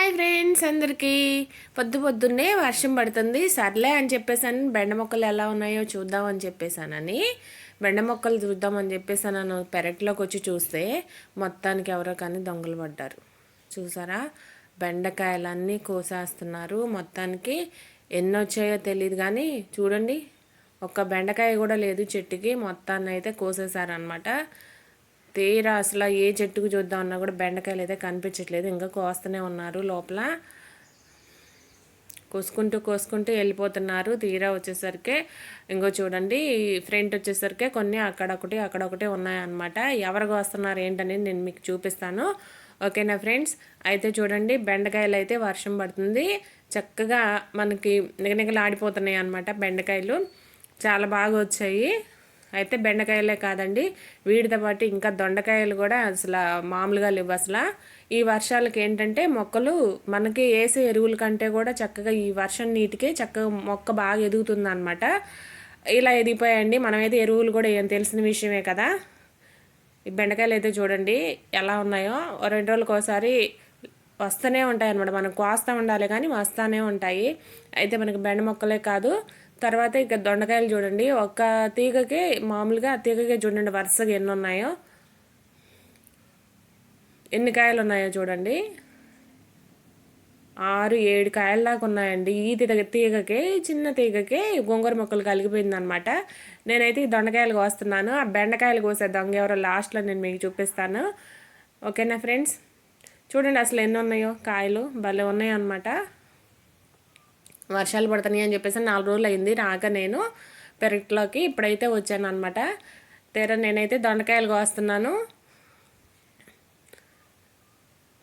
Hi friends అందరికీ. పొద్దు పొద్దున్నే వర్షం పడుతుంది. సర్లే అని చెప్పేసాను బెండ మొక్కలు ఎలా ఉన్నాయో చూద్దామని చెప్పేసానని. బెండ మొక్కలు చూద్దామని చెప్పేసాను నన్ను పెరట్లోకి వచ్చి చూస్తే మొత్తానికి ఎవరో కానీ దొంగలు పడ్డారు. చూసారా? బెండకాయలన్నీ కోసేస్తున్నారు. మొత్తానికి ఎన్ని వచ్చాయో తెలియదు కానీ చూడండి ఒక్క బెండకాయ కూడా లేదు చెట్టుకి. మొత్తాన్ని అయితే కోసేసారనమాట తీరా అసలు ఏ చెట్టుకు చూద్దాం అన్నా కూడా బెండకాయలు అయితే కనిపించట్లేదు. ఇంకా కోస్తూనే ఉన్నారు లోపల. కోసుకుంటూ కోసుకుంటూ వెళ్ళిపోతున్నారు. తీరా వచ్చేసరికి ఇంకో చూడండి ఫ్రంట్ వచ్చేసరికి కొన్ని అక్కడొకటి అక్కడొకటి ఉన్నాయన్నమాట. ఎవరు కోస్తున్నారు ఏంటనేది నేను మీకు చూపిస్తాను. ఓకేనా ఫ్రెండ్స్? అయితే చూడండి బెండకాయలు అయితే వర్షం పడుతుంది. చక్కగా మనకి నిగనిగలాడిపోతున్నాయి అనమాట బెండకాయలు. చాలా బాగా వచ్చాయి. అయితే బెండకాయలే కాదండి. వీటితో పాటు ఇంకా దొండకాయలు కూడా అసలు మామూలుగా లేవు అసలు. ఈ వర్షాలకి ఏంటంటే మొక్కలు మనకి వేసే ఎరువుల కంటే కూడా చక్కగా ఈ వర్షం నీటికే చక్కగా మొక్క బాగా ఎదుగుతుంది అనమాట ఇలా ఎదిగిపోయాయండి. మనమైతే ఎరువులు కూడా ఏం తెలిసిన విషయమే కదా. ఈ బెండకాయలు అయితే చూడండి ఎలా ఉన్నాయో. రెండు రోజులకు ఒకసారి వస్తూనే ఉంటాయి అనమాట మనం కోస్తూ ఉండాలి కానీ వస్తూనే ఉంటాయి. అయితే మనకి బెండ మొక్కలే కాదు. తర్వాత ఇక దొండకాయలు చూడండి. ఒక తీగకి మామూలుగా తీగకే చూడండి వరుసగా ఎన్ని ఉన్నాయో. ఎన్ని కాయలు ఉన్నాయో చూడండి. ఆరు ఏడు కాయల దాకా ఉన్నాయండి. ఈ తీగ తీగకే చిన్న తీగకే గోంగూర మొక్కలు కలిగిపోయింది అనమాట నేనైతే ఈ దొండకాయలు కోస్తున్నాను. ఆ బెండకాయలు కోసే దొంగ ఎవరో లాస్ట్లో నేను మీకు చూపిస్తాను. ఓకేనా ఫ్రెండ్స్? చూడండి అసలు ఎన్ని ఉన్నాయో కాయలు. భలే ఉన్నాయి అనమాట వర్షాలు పడుతున్నాయి అని చెప్పేసి నాలుగు రోజులు అయింది. రాక నేను పెరట్లోకి ఇప్పుడైతే వచ్చాను అనమాట తెర నేనైతే దొండకాయలు కోస్తున్నాను.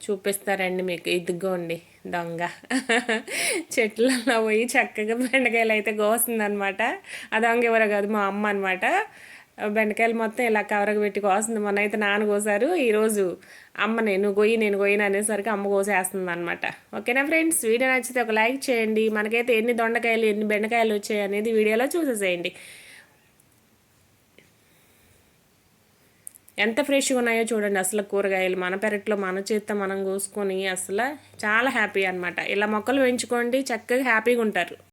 చూపిస్తారండి మీకు. ఇదిగోండి దొంగ. చెట్లలో పోయి చక్కగా బెండకాయలు అయితే కోస్తుందనమాట ఆ దొంగ ఎవరో కాదు మా అమ్మ అనమాట బెండకాయలు మొత్తం ఇలా కవరకు పెట్టి కోస్తుంది. మొన్న అయితే నాన్న కోసారు. ఈరోజు అమ్మ నేను గొయ్యి నేను గొయ్యిన అనేసరికి అమ్మ కోసేస్తుంది అనమాట ఓకేనా ఫ్రెండ్స్? వీడియో నచ్చితే ఒక లైక్ చేయండి. మనకైతే ఎన్ని దొండకాయలు ఎన్ని బెండకాయలు వచ్చాయి అనేది వీడియోలో చూసేసేయండి. ఎంత ఫ్రెష్గా ఉన్నాయో చూడండి. అసలు కూరగాయలు మన పెరట్లో మన చేత మనం కోసుకొని అసలు చాలా హ్యాపీ అనమాట ఇలా మొక్కలు పెంచుకోండి. చక్కగా హ్యాపీగా ఉంటారు.